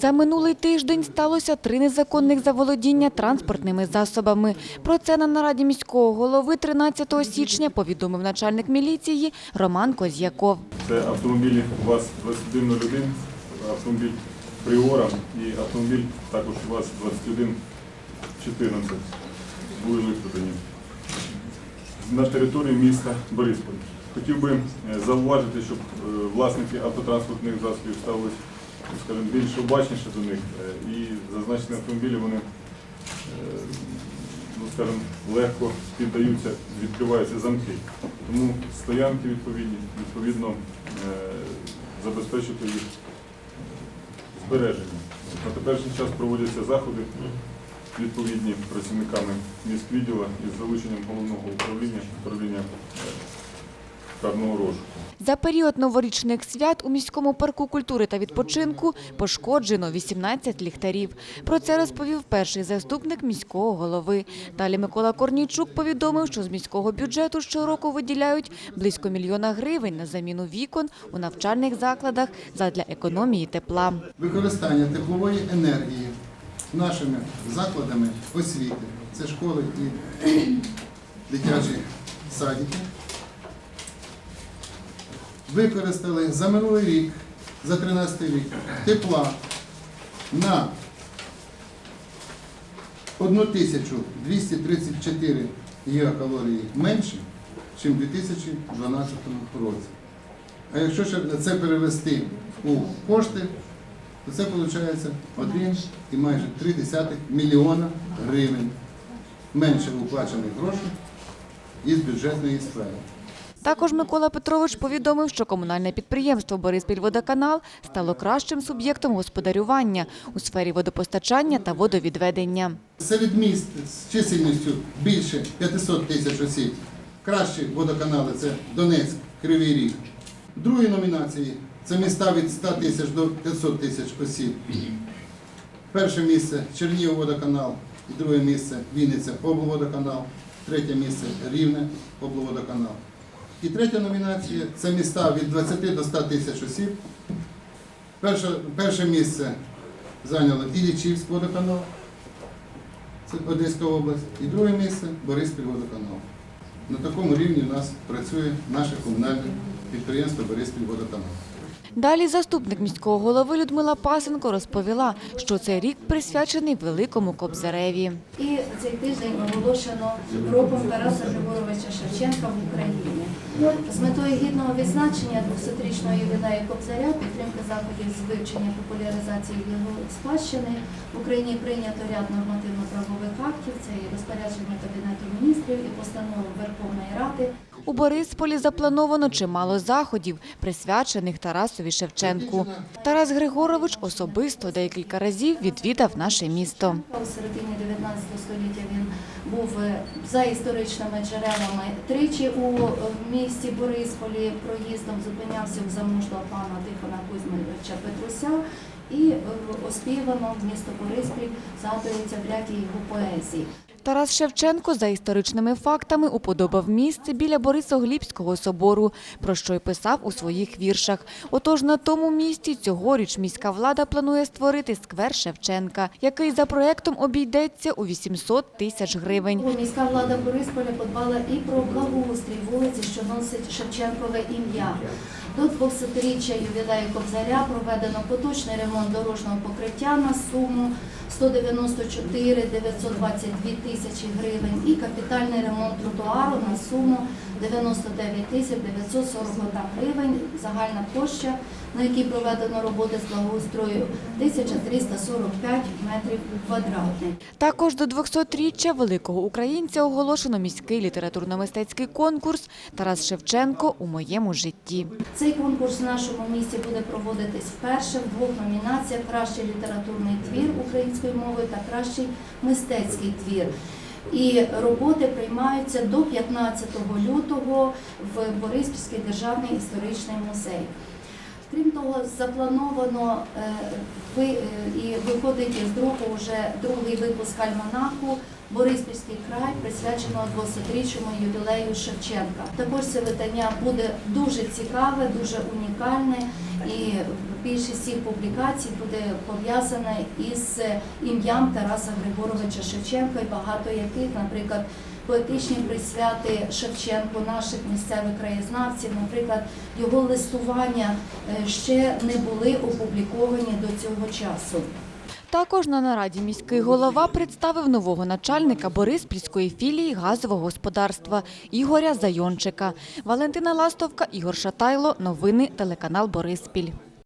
За минулий тиждень сталося три незаконних заволодіння транспортними засобами. Про це на нараді міського голови 13 січня повідомив начальник міліції Роман Козяков. Це автомобілі ВАЗ-2101, автомобіль Пріора і автомобіль також ВАЗ-2114 були викрадені на території міста Борисполь. Хотів би е, зауважити, щоб е, власники автотранспортних засобів ставились скажімо, більш обачніше до них. Е, І зазначені автомобілі вони е, ну, скажімо, легко піддаються, відкриваються замки. Тому стоянки відповідні, відповідно е, забезпечити їх збереження. На теперішній час проводяться заходи відповідні працівниками міськвідділа із залученням головного управління управління карного розшуку. За період новорічних свят у міському парку культури та відпочинку пошкоджено 18 ліхтарів. Про це розповів перший заступник міського голови. Далі Микола Корнійчук повідомив, що з міського бюджету щороку виділяють близько мільйона гривень на заміну вікон у навчальних закладах задля економії тепла. використання теплової енергії нашими закладами освіти, це школи і дитячі садики, використали за минулий рік, за 13 рік, тепла на 1234 гігакалорії менше, ніж у 2012 році. А якщо це перевести у кошти, то це виходить 1 і майже 3 мільйона гривень менше уплачених грошей із бюджетної сфери. Також Микола Петрович повідомив, що комунальне підприємство «Бориспільводоканал» стало кращим суб'єктом господарювання у сфері водопостачання та водовідведення. Серед міст з чисельністю більше 500 тисяч осіб. Кращі водоканали це Донецьк, Кривий Ріг. Другі номінації це міста від 100 тисяч до 500 тисяч осіб. Перше місце Чернігів водоканал, друге місце Вінниця облводоканал, третє місце Рівне облводоканал. І третя номінація це міста від 20 до 100 тисяч осіб. Перше, перше місце зайняли Іллічівський водоканал, це Одеська область, і друге місце Бориспіль водоканал. На такому рівні у нас працює наше комунальне підприємство Бориспіль водоканал. Далі заступник міського голови Людмила Пасенко розповіла, що цей рік присвячений Великому Кобзареві. І цей тиждень оголошено роком Тараса Григоровича Шевченка в Україні. З метою гідного відзначення 200-річного ювілею Кобзаря, підтримки заходів з вивчення популяризації його спадщини в Україні прийнято ряд нормативно-правових актів. Це і розпорядження Кабінету міністрів і постанови Верховної Ради. У Борисполі заплановано чимало заходів, присвячених Тарасові Шевченку. Тарас Григорович особисто декілька разів відвідав наше місто. У середині 19 століття він був е, за історичними джерелами тричі у е, місті Борисполі проїздом зупинявся у замужного пана Тихона Кузьмича Петруся і оспівано в місто Бориспіль згадується в ряді його поезій. Тарас Шевченко за історичними фактами уподобав місце біля Борисоглібського собору, про що й писав у своїх віршах. Отож на тому місці цьогоріч міська влада планує створити сквер Шевченка, який за проектом обійдеться у 800 тисяч гривень. Міська влада Борисполя подбала і про благоустрій вулиці, що носить Шевченкове ім'я. До 200-річчя ювілею Кобзаря проведено поточний ремонт дорожнього покриття на суму 194 922 тисячі гривень і капітальний ремонт тротуару на суму 99 тисяч 941 гривень. Загальна площа, на якій проведено роботи з благоустрою 1345 метрів квадратних. Також до 200-річчя великого українця оголошено міський літературно-мистецький конкурс Тарас Шевченко у моєму житті. Цей конкурс в нашому місті буде проводитись вперше в двох номінаціях: кращий літературний твір українською мовою та кращий мистецький твір. І роботи приймаються до 15 лютого в Бориспільський державний історичний музей. Крім того, заплановано е, е, і виходить з друку вже другий випуск альманаху Бориспільський край, присвяченого 200-річному ювілею Шевченка. Також це видання буде дуже цікаве, дуже унікальне і більшість цих публікацій буде пов'язана із ім'ям Тараса Григоровича Шевченка, і багато яких, наприклад, поетичні присвяти Шевченку наших місцевих краєзнавців, наприклад, його листування е, ще не були опубліковані до цього часу. Також на нараді міський голова представив нового начальника Бориспільської філії газового господарства Ігоря Зайончика. Валентина Ластовка, Ігор Шатайло. Новини телеканал Бориспіль.